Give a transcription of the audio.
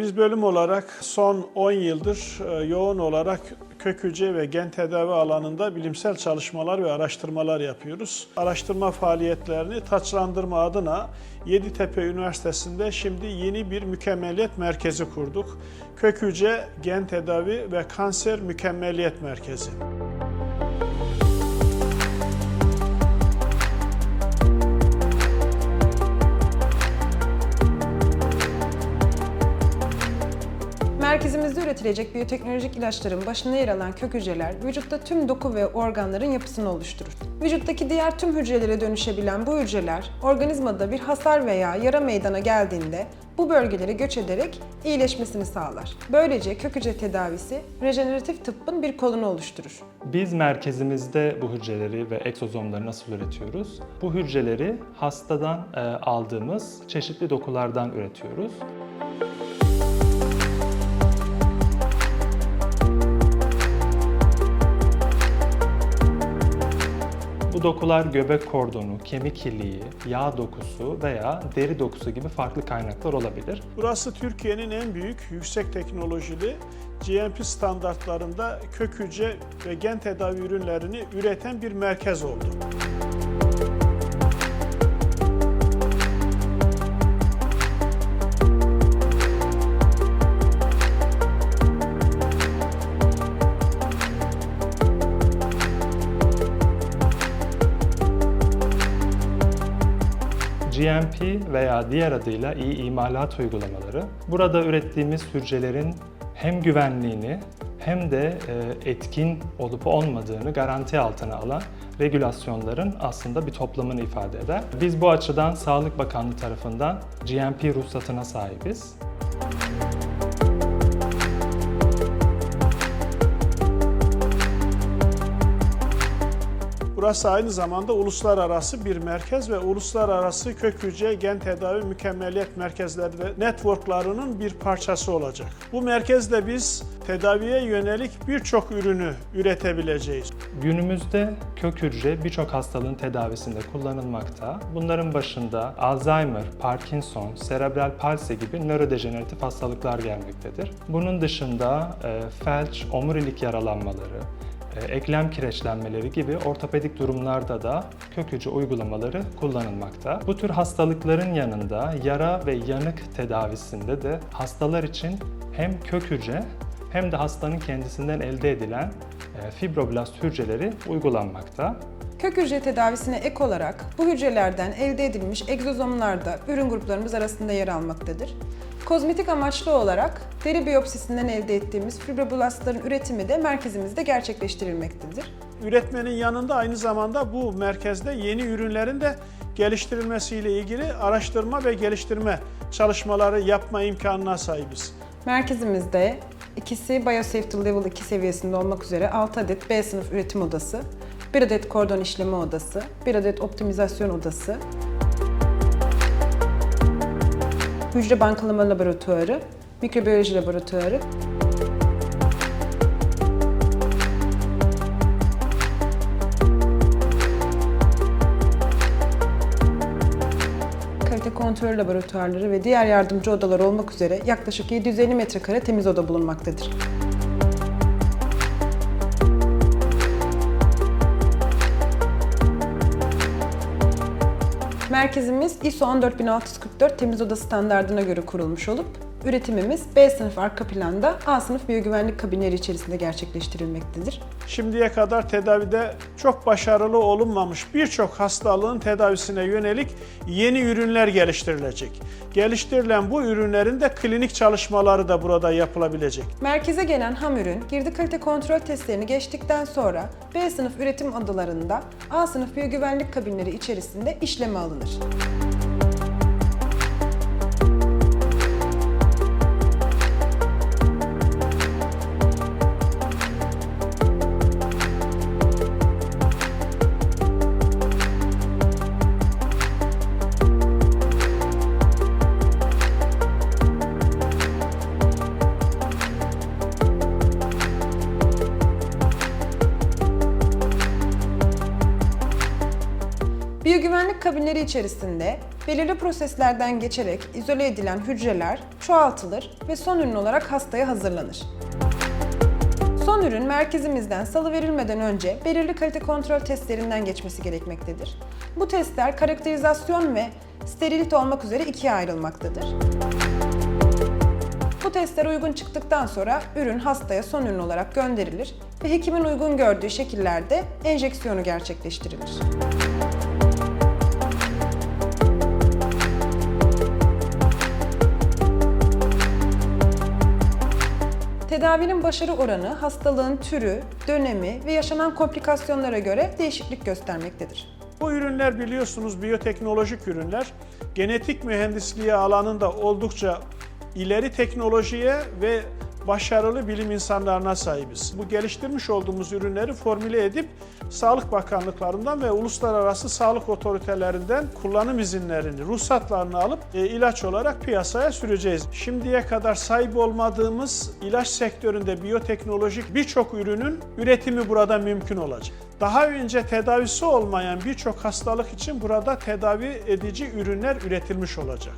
Biz bölüm olarak son 10 yıldır e, yoğun olarak kök hücre ve gen tedavi alanında bilimsel çalışmalar ve araştırmalar yapıyoruz. Araştırma faaliyetlerini taçlandırma adına Yeditepe Üniversitesi'nde şimdi yeni bir mükemmeliyet merkezi kurduk. Kök hücre, gen tedavi ve kanser mükemmeliyet merkezi. Merkezimizde üretilecek biyoteknolojik ilaçların başında yer alan kök hücreler vücutta tüm doku ve organların yapısını oluşturur. Vücuttaki diğer tüm hücrelere dönüşebilen bu hücreler organizmada bir hasar veya yara meydana geldiğinde bu bölgelere göç ederek iyileşmesini sağlar. Böylece kök hücre tedavisi rejeneratif tıbbın bir kolunu oluşturur. Biz merkezimizde bu hücreleri ve egzozomları nasıl üretiyoruz? Bu hücreleri hastadan e, aldığımız çeşitli dokulardan üretiyoruz. Bu dokular göbek kordonu, kemik iliği, yağ dokusu veya deri dokusu gibi farklı kaynaklar olabilir. Burası Türkiye'nin en büyük yüksek teknolojili GMP standartlarında kök hücre ve gen tedavi ürünlerini üreten bir merkez oldu. GMP veya diğer adıyla iyi imalat uygulamaları burada ürettiğimiz hücrelerin hem güvenliğini hem de e, etkin olup olmadığını garanti altına alan regülasyonların aslında bir toplamını ifade eder. Biz bu açıdan Sağlık Bakanlığı tarafından GMP ruhsatına sahibiz. Burası aynı zamanda uluslararası bir merkez ve uluslararası kök hücre gen tedavi mükemmeliyet merkezleri ve networklarının bir parçası olacak. Bu merkezde biz tedaviye yönelik birçok ürünü üretebileceğiz. Günümüzde kök hücre birçok hastalığın tedavisinde kullanılmakta. Bunların başında Alzheimer, Parkinson, serebral palsi gibi nörodejeneratif hastalıklar gelmektedir. Bunun dışında e, felç, omurilik yaralanmaları, eklem kireçlenmeleri gibi ortopedik durumlarda da kök uygulamaları kullanılmakta. Bu tür hastalıkların yanında yara ve yanık tedavisinde de hastalar için hem kök hem de hastanın kendisinden elde edilen e, fibroblast hücreleri uygulanmakta. Kök hücre tedavisine ek olarak bu hücrelerden elde edilmiş egzozomlar da ürün gruplarımız arasında yer almaktadır. Kozmetik amaçlı olarak deri biyopsisinden elde ettiğimiz fibroblastların üretimi de merkezimizde gerçekleştirilmektedir. Üretmenin yanında aynı zamanda bu merkezde yeni ürünlerin de geliştirilmesiyle ilgili araştırma ve geliştirme çalışmaları yapma imkanına sahibiz. Merkezimizde ikisi Biosafety Level 2 seviyesinde olmak üzere 6 adet B sınıf üretim odası, 1 adet kordon işleme odası, 1 adet optimizasyon odası, hücre bankalama laboratuvarı, mikrobiyoloji laboratuvarı, kontrol laboratuvarları ve diğer yardımcı odalar olmak üzere yaklaşık 750 metrekare temiz oda bulunmaktadır. Merkezimiz ISO 14644 temiz oda standardına göre kurulmuş olup üretimimiz B sınıf arka planda A sınıf biyogüvenlik kabinleri içerisinde gerçekleştirilmektedir. Şimdiye kadar tedavide çok başarılı olunmamış birçok hastalığın tedavisine yönelik yeni ürünler geliştirilecek. Geliştirilen bu ürünlerin de klinik çalışmaları da burada yapılabilecek. Merkeze gelen ham ürün, girdi kalite kontrol testlerini geçtikten sonra B sınıf üretim odalarında A sınıf biyogüvenlik kabinleri içerisinde işleme alınır. Biyogüvenlik kabinleri içerisinde belirli proseslerden geçerek izole edilen hücreler çoğaltılır ve son ürün olarak hastaya hazırlanır. Son ürün merkezimizden salı verilmeden önce belirli kalite kontrol testlerinden geçmesi gerekmektedir. Bu testler karakterizasyon ve sterilite olmak üzere ikiye ayrılmaktadır. Bu testler uygun çıktıktan sonra ürün hastaya son ürün olarak gönderilir ve hekimin uygun gördüğü şekillerde enjeksiyonu gerçekleştirilir. Tedavinin başarı oranı hastalığın türü, dönemi ve yaşanan komplikasyonlara göre değişiklik göstermektedir. Bu ürünler biliyorsunuz biyoteknolojik ürünler. Genetik mühendisliği alanında oldukça ileri teknolojiye ve başarılı bilim insanlarına sahibiz. Bu geliştirmiş olduğumuz ürünleri formüle edip Sağlık Bakanlıklarından ve uluslararası sağlık otoritelerinden kullanım izinlerini, ruhsatlarını alıp e, ilaç olarak piyasaya süreceğiz. Şimdiye kadar sahip olmadığımız ilaç sektöründe biyoteknolojik birçok ürünün üretimi burada mümkün olacak. Daha önce tedavisi olmayan birçok hastalık için burada tedavi edici ürünler üretilmiş olacak.